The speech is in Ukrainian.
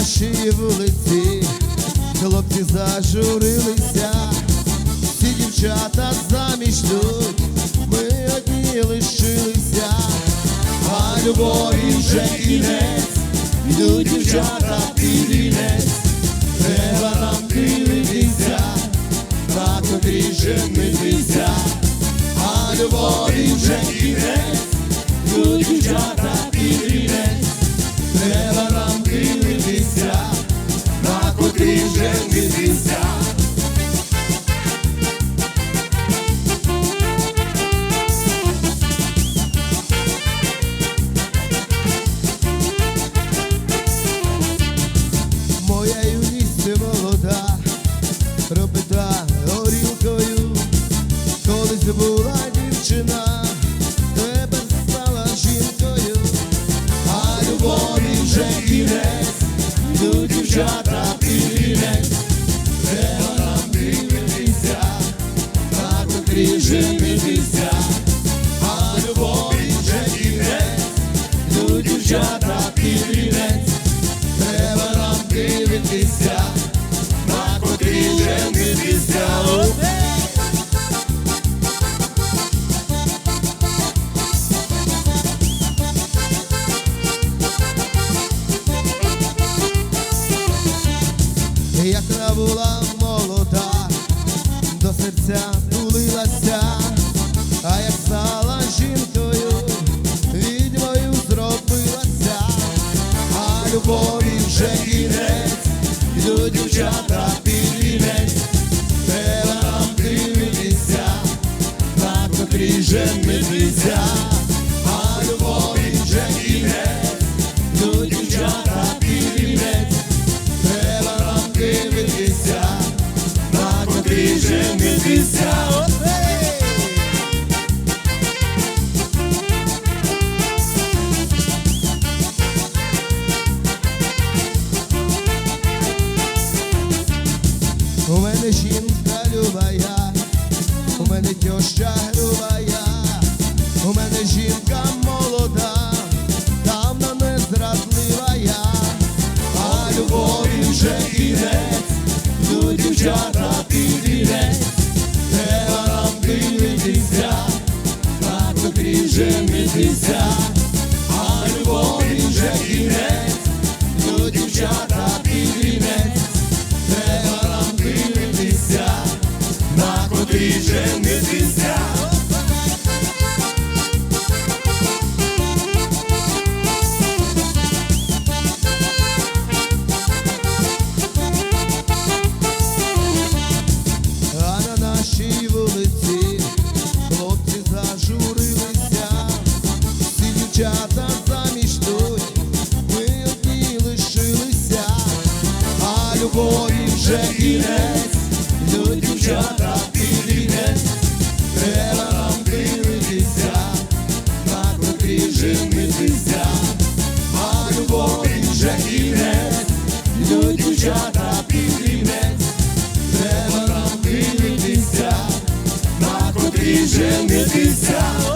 нашій вулиці. Хлопці зажурилися, всі дівчата заміж йдуть, ми одні лишилися, а любові вже кінець, йдуть дівчата під вінець, треба нам дивитися, на котрій женитися, а любові женитися, а любові вже кінець, йдуть дівчата Яка була молода, до серця тулилася, а як стала жінкою, відьмою зробилася, а любові вже кінець, йдуть дівчата під вінець, треба нам дивитися, на котрій женитися, Ой! У мене жінка любая, у мене теща грубая, у мене жінка молода, давно не зрадливая, а любові вже кінець, йдуть дівчата на котрій дівчата заміж йдуть, ми одні лишилися, а любові вже кінець, йдуть дівчата під вінець, треба нам дивитися, на котрій женитися, а любові вже кінець, йдуть дівчата під вінець, треба нам дивитися, на котрій женитися.